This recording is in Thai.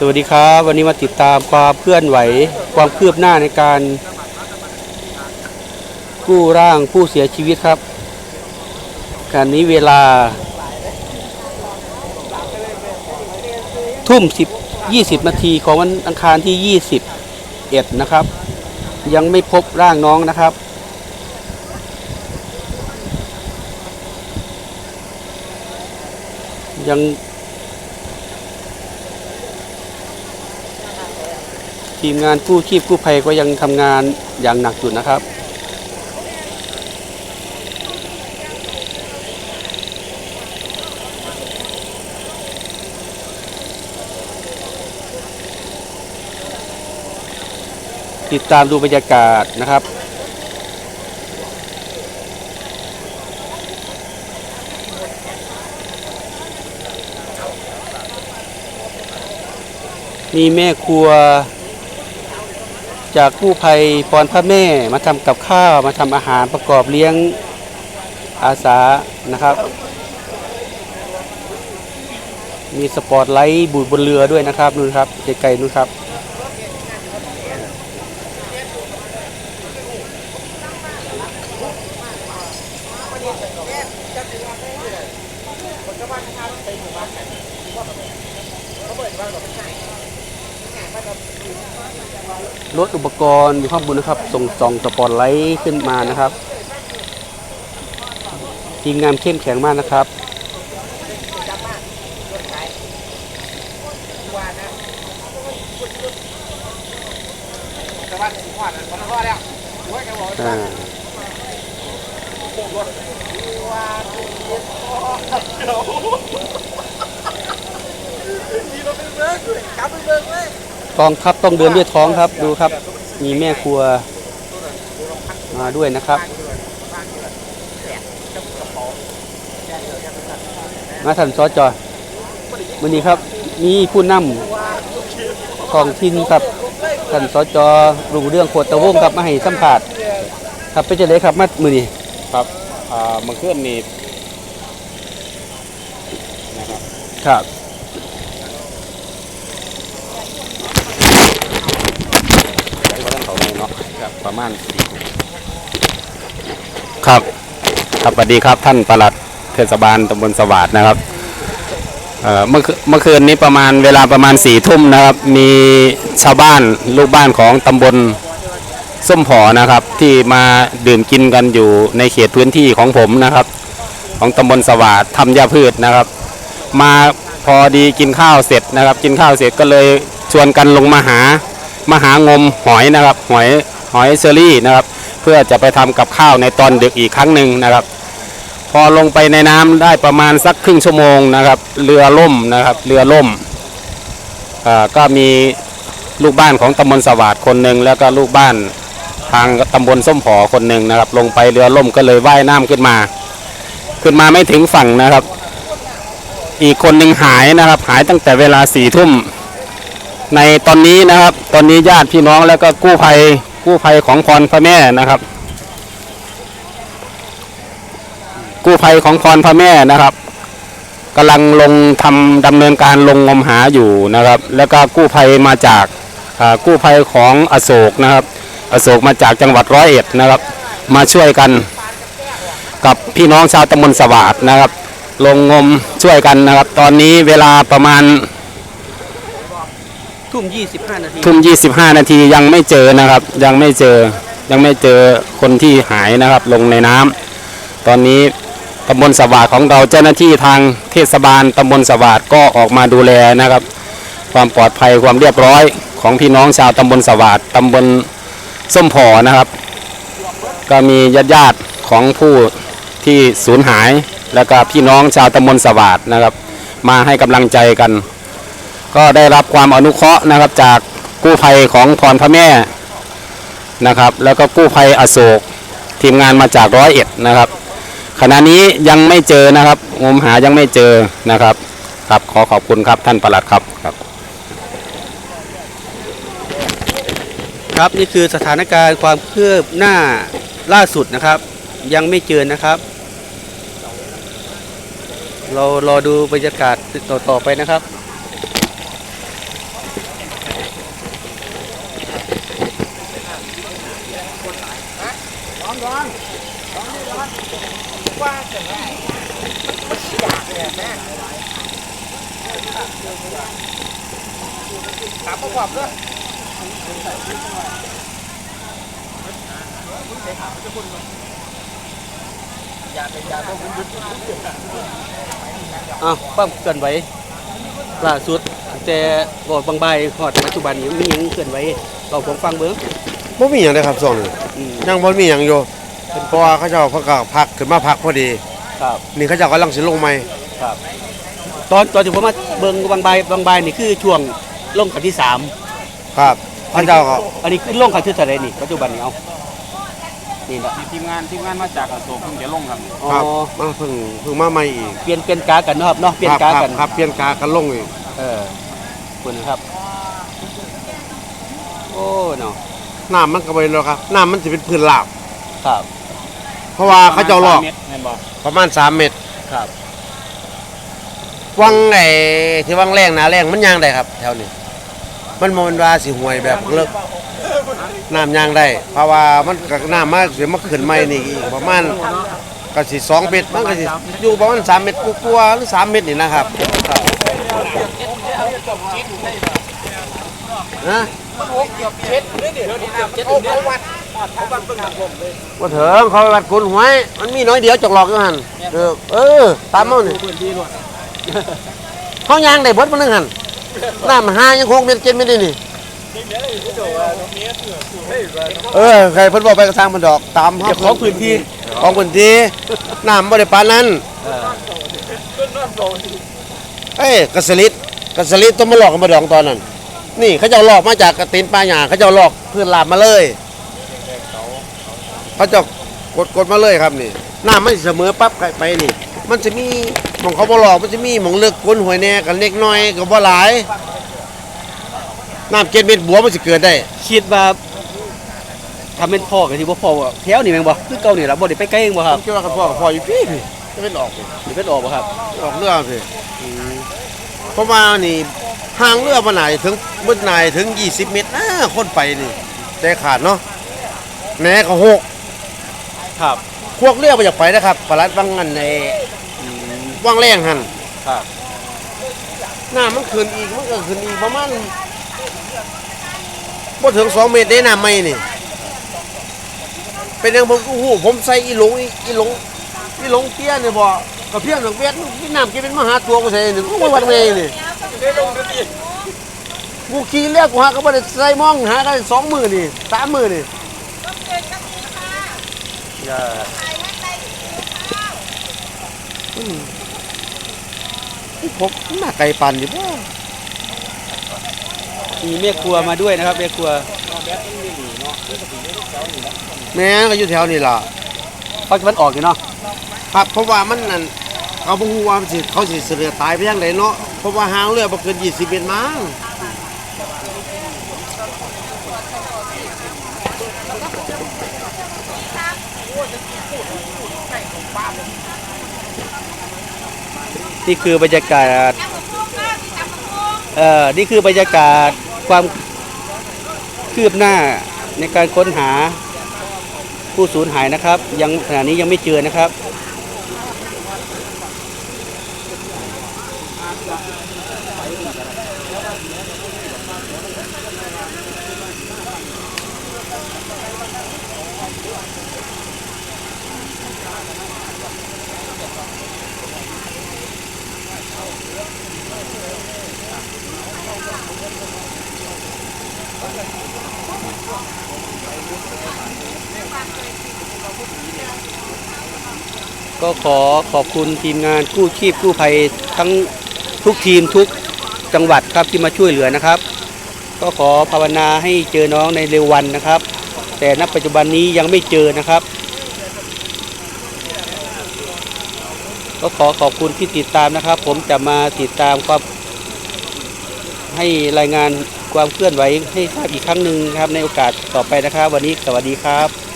สวัสดีครับ วันนี้มาติดตามความเคลื่อนไหว ความคืบหน้าในการกู้ร่างผู้เสียชีวิตครับการนี้เวลา ทุ่มสิบยี่สิบนาทีของวันอังคารที่ยี่สิบเอ็ดนะครับ ยังไม่พบร่างน้องนะครับยัง ทีมงานกู้ชีพกู้ภัยก็ยังทำงานอย่างหนักอยู่นะครับติดตามดูบรรยากาศนะครับ มีแม่ครัว จากกู้ภัยปอนพระแม่มาทำกับข้าวมาทำอาหารประกอบเลี้ยงอาสานะครับ มีสปอร์ตไลท์บูดบนเรือด้วยนะครับนู่นครับไกลๆนู่นครับ รถอุปกรณ์อยู่ข้างบนนะครับส่งส่องสปอร์ตไลท์ขึ้นมานะครับทีมงานเข้มแข็งมากนะครับอ่า กองทัพต้องเดินด้วยท้องครับดูครับ มีแม่ครัวมาด้วยนะครับ มาท่านซอจอยวันนี้ครับมีผู้นำท้องถิ่นครับท่านสจรุ่งเรื่องโคตรตะวงครับมาให้สัมผัสครับเป็นจะเลยครับมามือนี้ครับอ่ามันเคลื่อนนี่นะครับครับ ไอ้วันนั้นเขา ครับประมาณสี่ครับครับสวัสดีครับท่านประหลัดเทศบาลตำบลสวัสดนะครับเมื่อเมื่อคืนนี้ประมาณเวลาประมาณสี่ทุ่มนะครับ มีชาวบ้านลูกบ้านของตำบลส้มผอนะครับ ที่มาดื่มกินกันอยู่ในเขตพื้นที่ของผมนะครับ ของตำบลสวัสดทำยาพืชนะครับ มาพอดีกินข้าวเสร็จนะครับ กินข้าวเสร็จก็เลยชวนกันลงมาหามาหางมหอยนะครับ หอย หอยเชอรี่นะครับ เพื่อจะไปทำกับข้าวในตอนดึกอีกครั้งหนึ่งนะครับ พอลงไปในน้ำได้ประมาณสักครึ่งชั่วโมงนะครับ เรือล่มนะครับ เรือล่มก็มีลูกบ้านของตำบลสวัสดคนหนึ่งแล้วก็ลูกบ้านทางตำบลส้มผอคนหนึ่งนะครับ ลงไปเรือล่มก็เลยว่ายน้ำขึ้นมา ขึ้นมาไม่ถึงฝั่งนะครับ อีกคนหนึ่งหายนะครับ หายตั้งแต่เวลาสี่ทุ่มในตอนนี้นะครับ ตอนนี้ญาติพี่น้องแล้วก็กู้ภัย กู้ภัยของพรพระแม่นะครับ กู้ภัยของพรพระแม่นะครับกำลังลงทำดำเนินการลงงมหาอยู่นะครับ แล้วก็กู้ภัยมาจากกู้ภัยของอโศกนะครับ อโศกมาจากจังหวัดร้อยเอ็ดนะครับ มาช่วยกันกับพี่น้องชาวตำบลสวัสดนะครับ ลงงมช่วยกันนะครับ ตอนนี้เวลาประมาณ ทุ่ม25นาทีทุ่ม25นาทียังไม่เจอนะครับ ยังไม่เจอยังไม่เจอคนที่หายนะครับ ลงในน้ำตอนนี้ตำบลสวัสดของเราเจ้าหน้าที่ทางเทศบาลตำบลสวัสดก็ออกมาดูแลนะครับ ความปลอดภัยความเรียบร้อยของพี่น้องชาวตำบลสวัสดตำบลส้มผอนะครับ ก็มีญาติญาติของผู้ที่สูญหาย แล้วก็พี่น้องชาวตำบลสวัสดนะครับ มาให้กำลังใจกัน ก็ได้รับความอนุเคราะห์นะครับจากกู้ภัยของพรพระแม่นะครับ แล้วก็กู้ภัยอโศกทีมงานมาจากร้อยเอ็ดนะครับขณะนี้ยังไม่เจอนะครับงมหายังไม่เจอนะครับ ครับขอขอบคุณครับท่านปลัดครับครับ ครับนี่คือสถานการณ์ความคืบหน้าล่าสุดนะครับ ยังไม่เจอนะครับ เรารอดูบรรยากาศต่อต่อไปนะครับ อ้าวปั้มเกินไว้ล่าสุดแต่บ่บางใบฮอดปัจจุบันนี้มีหยังเกินไว้เราผมฟังเบิ่งบ่มีหยังเลยครับช่วงนี้อืมยังบ่มีหยังอยู่ เพราะว่าเขาเจ้าเพิ่นก็พักขึ้นมาพักพอดี ครับ นี่เขาเจ้ากำลังสิลงใหม่ครับ ตอนตอนที่ผมมาเบิ่งบางใบบางใบนี่คือช่วงลงขันที่สามครับเขาเจ้าก็อันนี้คือลงขันที่เท่าไหร่นี่ปัจจุบันนี้เอานี่ละทีมงานทีมงานมาจากอโศกเพิ่งจะลงครับอ๋อครับมาเพิ่งเพิ่งมาใหม่อีกเปลี่ยนเปลี่ยนกากันเนาะครับเนาะเปลี่ยนครับกาครับกันครับเปลี่ยนกากันลงอีกเออคุณครับ โอ้เนาะน้ำมันก็บ่ได้แล้วครับน้ำมันสิเป็นพื้นราบครับ เพราะว่าเขาเจ้าลอกเม็ดแม่นบ่ประมาณ 3 เมตรครับวังไอ้ที่วังแรงหนาแรงมันยางได้ครับ แถวนี้ มันบ่แมันว่าสิห่วยแบบเลิกน้ำยางได้ เพราะว่ามันก็น้ำมาสิมาขึ้นใหม่นี่อีกประมาณก็สิ2เมตรมันก็สิอยู่ประมาณ3เมตรกว่าๆหรือ3เมตรนี่นะครับ นะว่าเถิงเขาไปวัดกุนหวย มันมีน้อยเดียวจอกหลอกอยู่หันเออเออ ตามเอานี่เขายางได้เบดมันนึงหันน้ำหายังคงเม็ดเจ็ดเม็ดนี่นี่เออใครเพิ่นบอกไปกระทางมันดอกตามเจ้าของพื้นที่ของพื้นที่น้ำบ่ได้ปานนั้นเออเอ้ยกระสลิด กระสลิดต้องมาหลอกกันมาดองตอนนั้น นี่เขาเจะหลอกมาจากกระตีนปลาหยาเขาเจะหลอกพื้นลาบมาเลย เขาเจะกดกดมาเลยครับนี่น้ำมันสิเสมอปั๊บไปไปนี่ มันจะมีหมองเขาบ่หลอกมันจะมีหมองเลือกก้นหวยแน่กันเล็กน้อยก็บ่หลายน้ำเจ็ดเม็ดบัวมันสิเกิดได้ คิดว่าทำเป็นพ่อกับที่บ่พ่อว่าแถวนี่แม่งบ่คือเก่านี่ล่ะบ่ได้ไปไกลเองบ่ครับผมคิดว่ากับพ่อกับพ่ออยู่พี่พี่จะเป็นออกพี่นี่เป็นออกบ่ครับออกเรือสิเพ ราะว่านี่ห่างเรือมาไหนถึงมืดไหนถึง 20 เมตรนะคนไปนี่แต่ขาดเนาะแหน่ก็หกครับพวกเรือไปจากไปนะครับปลัดวังงันในวังแรงหันครับหน้ามันขึ้นอีกมันก็ขึ้นอีกประมาณบ่ถึง2เมตรได้น้ำไม่นี่ เป็นยังผมก็หูผมใส่อีหลงอีอีหลงอีหลงเตี้ยเนี่ยบ่ก ระเพียงหนังเวียดนี่น้ำกินเป็นมหาตัวกูใส่นี่กูบ่วันไงนี่กูขี่เรียกกูหาก็บ่ได้ใส่มองหากันสองมือนี่สามมือนี่อย่าผมหน้าไก่ปั่นอยู่บ่มีแม่ครัวมาด้วยนะครับแม่ครัวแม่ก็อยู่แถวนี่ล่ะภาคตะวันออกอยู่เนาะครับเพราะว่ามันนั่น เขาบ่ฮู้ว่ามันสิเขาสิเสือตายไปทางใดเนาะเพราะว่าหางเรือบ่เกิน20เมตรมั้งนี่คือบรรยากาศ เอ่อ นี่คือบรรยากาศความคืบหน้าในการค้นหาผู้สูญหายนะครับ ยังขณะนี้ยังไม่เจอนะครับ ก็ขอขอบคุณทีมงานกู้ชีพกู้ภัยทั้งทุกทีมทุกจังหวัดครับที่มาช่วยเหลือนะครับ ก็ขอภาวนาให้เจอน้องในเร็ววันนะครับ แต่ณปัจจุบันนี้ยังไม่เจอนะครับ ก็ขอขอบคุณที่ติดตามนะครับ ผมจะมาติดตามความให้รายงาน ความเคลื่อนไหวให้ทราบอีกครั้งหนึ่งครับในโอกาสต่อไปนะครับ วันนี้สวัสดีครับ